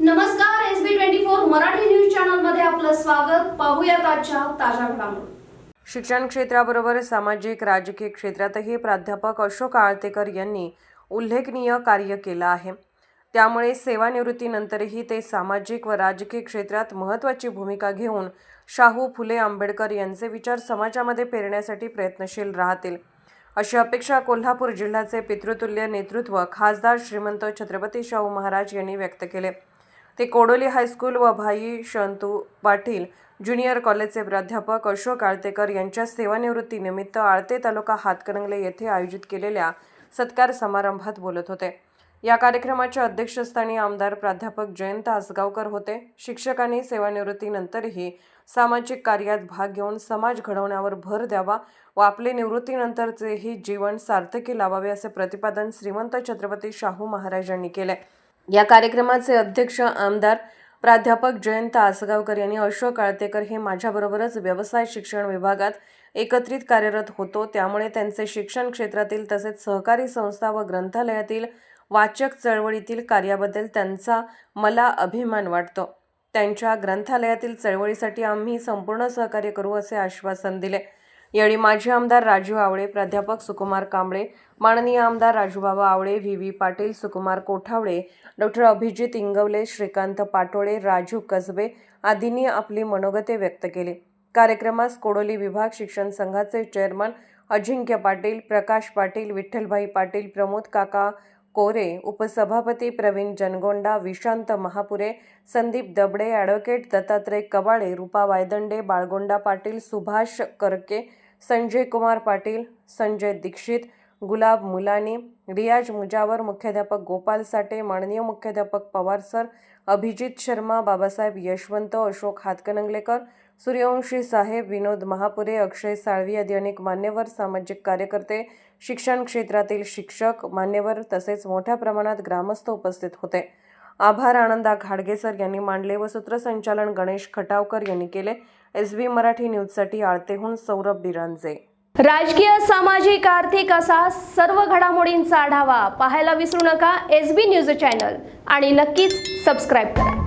नमस्कार S B twenty four Marathi news चॅनलमध्ये आपलं स्वागत. पाहूयात आजच्या ताज्या घडामोडी. शिक्षण क्षेत्राबरोबर सामाजिक राजकीय क्षेत्रातही प्राध्यापक अशोक आळतेकर यांनी उल्लेखनीय कार्य केलं आहे. त्यामुळे सेवानिवृत्तीनंतरही ते सामाजिक व राजकीय क्षेत्रात महत्त्वाची भूमिका घेऊन शाहू फुले आंबेडकर यांचे विचार समाजामध्ये पेरण्यासाठी प्रयत्नशील राहतील. अशी अपेक्षा कोल्हापूर जिल्ह्याचे पितृतुल्य नेतृत्व खासदार श्रीमंत छत्रपती शाहू महाराज यांनी व्यक्त केले. ते कोडोली हायस्कूल व भाई शंतू पाटील ज्युनियर कॉलेजचे प्राध्यापक अशोक आळतेकर यांच्या सेवानिवृत्तीनिमित्त आळते तालुका हातकणंगले येथे आयोजित केलेल्या सत्कार समारंभात बोलत होते. या कार्यक्रमाच्या अध्यक्षस्थानी आमदार प्राध्यापक जयंत आसगावकर होते. शिक्षकांनी सेवानिवृत्तीनंतरही सामाजिक कार्यात भाग घेऊन समाज घडवण्यावर भर द्यावा व आपले निवृत्तीनंतरचेही जीवन सार्थकी लावावे असे प्रतिपादन श्रीमंत छत्रपती शाहू महाराजांनी केले. या कार्यक्रमाचे अध्यक्ष आमदार प्राध्यापक जयंत आसगावकर यांनी अशोक आळतेकर हे माझ्याबरोबरच व्यवसाय शिक्षण विभागात एकत्रित कार्यरत होतो. त्यामुळे त्यांचे शिक्षण क्षेत्रातील तसेच सहकारी संस्था व ग्रंथालयातील वाचक चळवळीतील कार्याबद्दल त्यांचा मला अभिमान वाटतो. त्यांच्या ग्रंथालयातील चळवळीसाठी आम्ही संपूर्ण सहकार्य करू असे आश्वासन दिले. यावेळी माजी आमदार राजू आवळे प्राध्यापक सुकुमार कांबळे माननीय आमदार Rajubaba Awale V V Patil Sukumar Kothawale doctor Abhijit Ingawale Shrikant Patole Raju Kasbe आदींनी आपली मनोगते व्यक्त केली. कार्यक्रमास कोडोली विभाग शिक्षण संघाचे चेअरमन अजिंक्य पाटील प्रकाश पाटील विठ्ठलभाई पाटील प्रमोद काका कोरे उपसभापती प्रवीण जनगोंडा विशांत महापुरे संदीप दबडे ॲडव्होकेट दत्तात्रय कबाळे रूपा वायदंडे बाळगोंडा पाटील सुभाष करके संजय कुमार पाटील संजय दीक्षित गुलाब मुलानी रियाज मुजावर मुख्याध्यापक गोपाल साठे माननीय मुख्याध्यापक पवार सर अभिजित शर्मा बाबासाहेब यशवंत अशोक हातकणंगलेकर सूर्यवंशी साहेब विनोद महापुरे अक्षय साळवी आदी अनेक मान्यवर सामाजिक कार्यकर्ते शिक्षण क्षेत्रातील शिक्षक मान्यवर तसेच मोठ्या प्रमाणात ग्रामस्थ उपस्थित होते. आभार आनंदा घाडगेसर यांनी मांडले व सूत्रसंचालन गणेश खटावकर यांनी केले. एस बी मराठी न्यूजसाठी आळतेहून सौरभ बिरांजे. राजकीय सामाजिक आर्थिक असा सर्व घडामोडींचा आढावा पाहायला विसरू नका एस बी न्यूज चॅनल. आणि नक्कीच सबस्क्राईब करा.